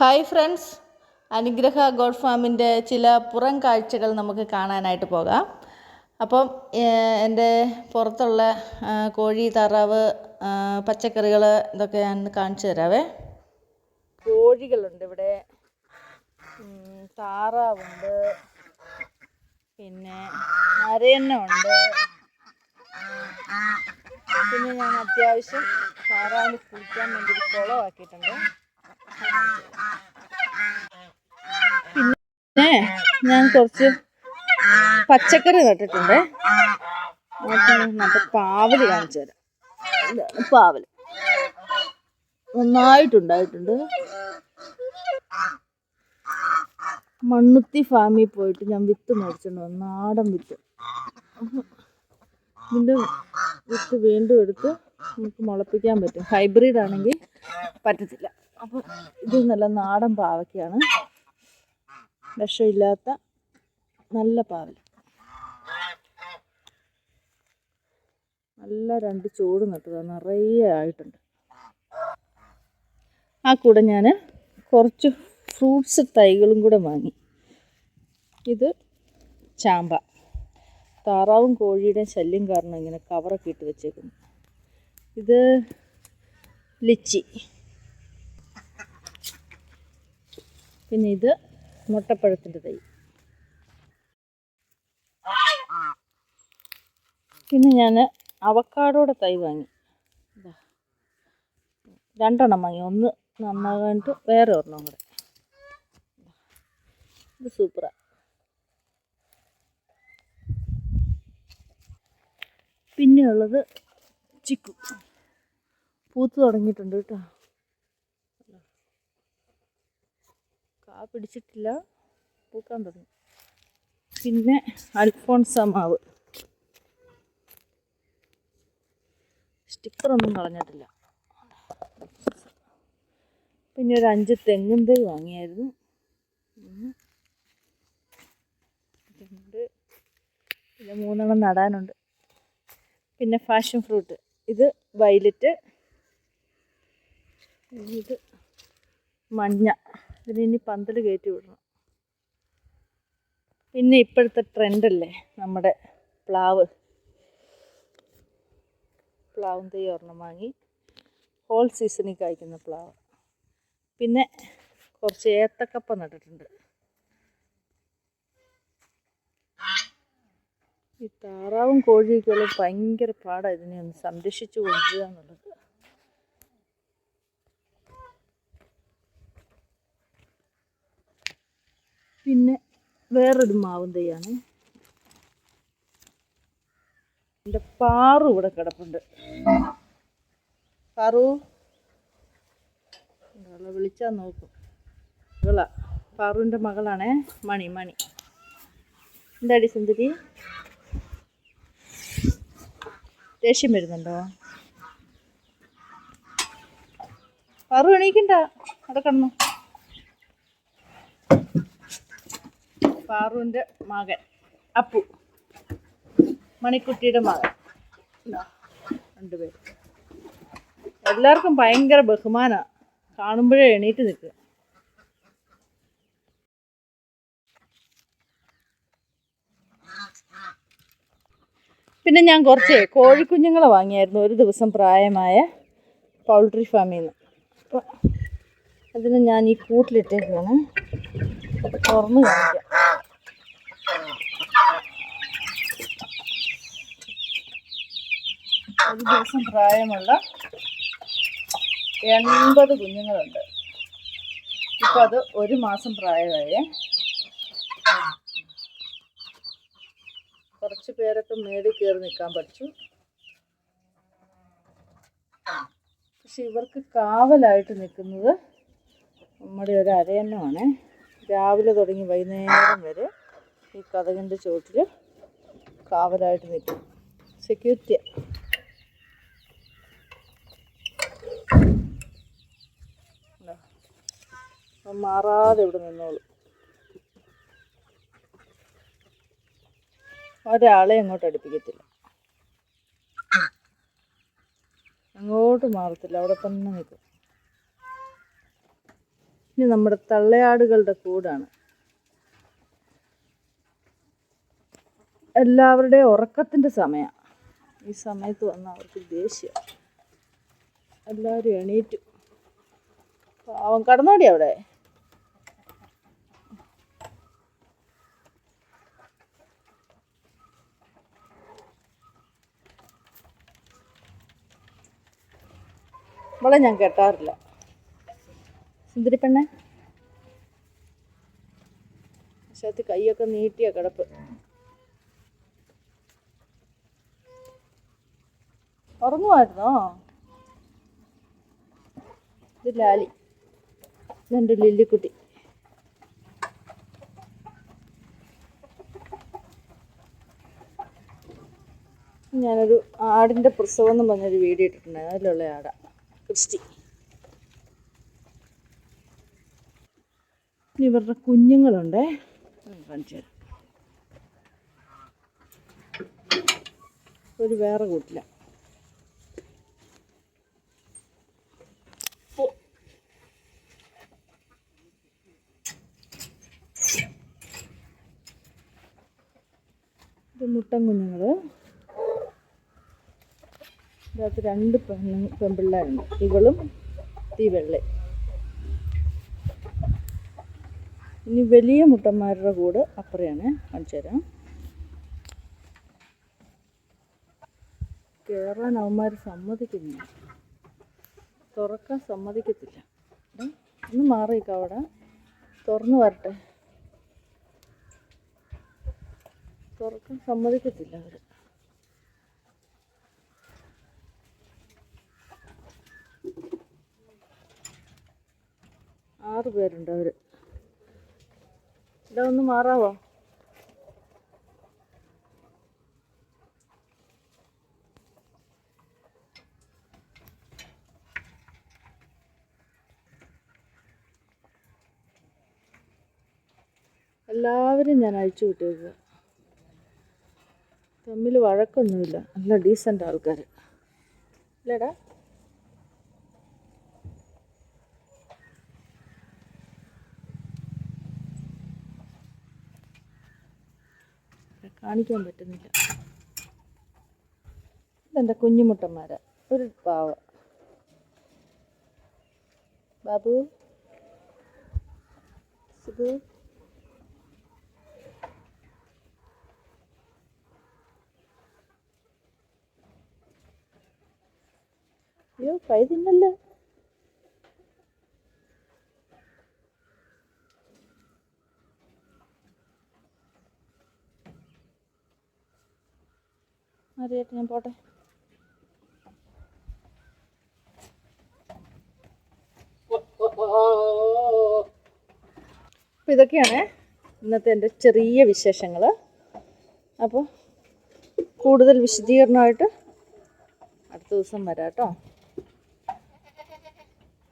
Hi friends അനുഗ്രഹ God ഫാമിന്റെ ചില പുറം കാഴ്ചകൾ നമുക്ക് കാണാനായിട്ട് പോകാം. അപ്പം എന്റെ പുറത്തുള്ള കോഴി താറാവ് പച്ചക്കറികൾ ഇതൊക്കെ ഞാൻ കാണിച്ചു തരാവേ. കോഴികളുണ്ട് ഇവിടെ. താറാവുണ്ട്. പിന്നെ അരയണ്ണമുണ്ട് പിന്നെ ഞാൻ അത്യാവശ്യം താറാവിന് കുളിക്കാൻ വേണ്ടി കുളമാക്കിയിട്ടുണ്ട് പിന്നെ ഞാൻ കുറച്ച് പച്ചക്കറി നട്ടിട്ടുണ്ട്. മറ്റേ പാവൽ കാണിച്ചു തരാം. ഇതാണ് പാവൽ. നന്നായിട്ടുണ്ടായിട്ടുണ്ട്. മണ്ണുത്തി ഫാമിൽ പോയിട്ട് ഞാൻ വിത്ത് മേടിച്ചിട്ടുണ്ട് നാടൻ വിത്ത്. ഇതിന്റെ വിത്ത് വീണ്ടും എടുത്ത് നമുക്ക് മുളപ്പിക്കാൻ പറ്റും. ഹൈബ്രിഡ് ആണെങ്കിൽ പറ്റത്തില്ല. അപ്പം ഇത് നല്ല നാടൻ പാവയ്ക്കാണ്. വിഷമില്ലാത്ത നല്ല പാവൽ. നല്ല രണ്ട് ചൂട് നട്ടതാണ് നിറയെ ആയിട്ടുണ്ട്. ആ കൂടെ ഞാൻ കുറച്ച് ഫ്രൂട്ട്സ് തൈകളും കൂടെ വാങ്ങി. ഇത് ചാമ്പ. താറാവും കോഴിയുടെയും ശല്യം കാരണം ഇങ്ങനെ കവറൊക്കെ ഇട്ട് വെച്ചേക്കുന്നു. ഇത് ലിച്ചി. പിന്നെ ഇത് മുട്ടപ്പഴത്തിന്റെ തൈ. പിന്നെ ഞാൻ അവക്കാടോടെ തൈ വാങ്ങി. രണ്ടെണ്ണം വാങ്ങി. ഒന്ന് നന്നാകാണ്ട് വേറെ ഒരെണ്ണം കൂടെ. ഇത് സൂപ്പറാണ് പിന്നെയുള്ളത് ചിക്കു. പൂത്ത് തുടങ്ങിയിട്ടുണ്ട് കേട്ടോ. കാ പിടിച്ചിട്ടില്ല. പൂക്കാൻ തുടങ്ങി. പിന്നെ അൽഫോൺസ മാവ്. സ്റ്റിക്കറൊന്നും കളഞ്ഞിട്ടില്ല. പിന്നെ ഒരു അഞ്ച് തെങ്ങും തൈ വാങ്ങിയായിരുന്നു. പിന്നെ മൂന്നെണ്ണം നടാനുണ്ട്. പിന്നെ ഫാഷൻ ഫ്രൂട്ട്. ഇത് വയലറ്റ് ഇത് മഞ്ഞ. ഇതിനി പന്തൽ കയറ്റി വിടണം. പിന്നെ ഇപ്പോഴത്തെ ട്രെൻഡല്ലേ നമ്മുടെ പ്ലാവ്. പ്ലാവും തൈ ഒരെണ്ണം വാങ്ങി. ഹോൾ സീസണിൽ കായ്ക്കുന്ന പ്ലാവ്. പിന്നെ കുറച്ച് ഏത്തക്കപ്പ നട്ടിട്ടുണ്ട്. ഈ താറാവും കോഴിയൊക്കെയുള്ള ഭയങ്കര പാടാണ് ഇതിനെ ഒന്ന് സംരക്ഷിച്ചു കൊണ്ടുവരിക എന്നുള്ളത് പിന്നെ വേറൊരു മാവും തൈയാണ് എന്റെ പാറു ഇവിടെ കിടപ്പുണ്ട്. പാറു? ഇവളെ വിളിച്ചാൽ നോക്കും. മകളാ പാറുവിന്റെ മകളാണേ മണി മണി. എന്താടി സുന്ദരി? ദേഷ്യം വരുന്നുണ്ടോ? പാറു എണീക്കണ്ട. അവിടെ കിടന്നു. പാറുവിന്റെ മകൻ അപ്പു. മണിക്കുട്ടിയുടെ മകൻ. രണ്ടുപേർ എല്ലാവർക്കും ഭയങ്കര ബഹുമാനമാണ് കാണുമ്പോഴേ എണീറ്റ് നിൽക്കുക. പിന്നെ ഞാൻ കുറച്ച് കോഴിക്കുഞ്ഞുങ്ങളെ വാങ്ങിയായിരുന്നു ഒരു ദിവസം പ്രായമായ പൗൾട്രി ഫാമിൽ നിന്ന്. അപ്പോൾ അതിന് ഞാൻ ഈ കൂട്ടിലിട്ടേക്കാണ് തുറന്ന് കാണിക്കാം. ഒരു ദിവസം പ്രായമുള്ള എൺപത് കുഞ്ഞുങ്ങളുണ്ട്. ഇപ്പം അത് ഒരു മാസം പ്രായമായേ. കുറച്ച് പേരൊക്കെ മേടി കയറി നിൽക്കാൻ പഠിച്ചു. പക്ഷെ ഇവർക്ക് കാവലായിട്ട് നിൽക്കുന്നത് നമ്മുടെ ഒരു അരയന്നമാണ് രാവിലെ തുടങ്ങി വൈകുന്നേരം വരെ ഈ കഥകിന്റെ ചുവട്ടിൽ കാവലായിട്ട് നിൽക്കും. സെക്യൂരിറ്റി മാറാതെ ഇവിടെ നിന്നോളൂ. ഒരാളെ അങ്ങോട്ട് അടുപ്പിക്കത്തില്ല. അങ്ങോട്ട് മാറത്തില്ല അവിടെ തന്നെ നിൽക്കും. ഇനി നമ്മുടെ തള്ളയാടുകളുടെ കൂടാണ്. എല്ലാവരുടെയും ഉറക്കത്തിന്റെ സമയമാണ് ഈ സമയത്ത് വന്ന അവർക്ക് ദേഷ്യം. എല്ലാവരും എണീറ്റു. അവൻ കടന്നോടി അവിടെ. അവളെ ഞാൻ കേട്ടാറില്ല. സുന്ദരി പെണ്ണെ. പക്ഷേ കൈയൊക്കെ നീട്ടിയ കിടപ്പ്. ഉറങ്ങുമായിരുന്നോ ഇത് ലാലി. രണ്ട് ലില്ലിക്കുട്ടി. ഞാനൊരു ആടിന്റെ പ്രസവം എന്ന് പറഞ്ഞൊരു വീഡിയോ ഇട്ടിട്ടുണ്ടായിരുന്നു. അതിലുള്ള ആടാ. ക്രിസ്റ്റി. ഇവരുടെ കുഞ്ഞുങ്ങളുണ്ടേ. കാണിച്ചു തരാം ഒരു വേറെ കൂട്ടില്ല ഇത് മുട്ടൻ കുഞ്ഞുങ്ങൾ ഇതിനകത്ത് രണ്ട് പെൺപിള്ളേരുണ്ട്. ഇവളും ഈ വെള്ളയും ഇനി വലിയ മുട്ടന്മാരുടെ കൂട് അപ്പുറയാണ്. കാണിച്ചു തരാം. കയറാൻ അവന്മാർ സമ്മതിക്കുന്നില്ല. തുറക്കാൻ സമ്മതിക്കത്തില്ല. ഒന്ന് മാറിയേക്കാം അവിടെ. തുറന്നു വരട്ടെ. തുറക്കാൻ സമ്മതിക്കത്തില്ല അവർ ആറ് പേരുണ്ട് അവർ ഇവിടെ ഒന്ന് മാറാവോ? എല്ലാവരും ഞാൻ അഴിച്ചു വിട്ടേക്കുക തമ്മിൽ വഴക്കൊന്നുമില്ല. നല്ല ഡീസന്റ് ആൾക്കാർ അല്ലേടാ കാണിക്കാൻ പറ്റുന്നില്ല. ഇതെന്റെ കുഞ്ഞുമുട്ടന്മാരാ? ഒരു പാവ. ബാബു? സുബു? അയ്യോ കൈ തിന്നല്ലേ? അറിയട്ടെ ഞാൻ പോട്ടെ. അപ്പോൾ ഇതൊക്കെയാണ് ഇന്നത്തെ എന്റെ ചെറിയ വിശേഷങ്ങൾ അപ്പോൾ കൂടുതൽ വിശദീകരണമായിട്ട് അടുത്ത ദിവസം വരാം കേട്ടോ.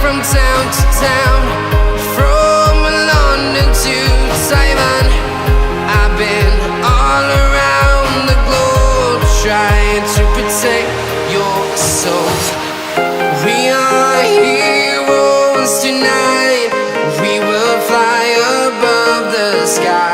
from town to town, from London to Taiwan. I've been all around the globe trying to protect your soul. We are heroes tonight. We will fly above the sky.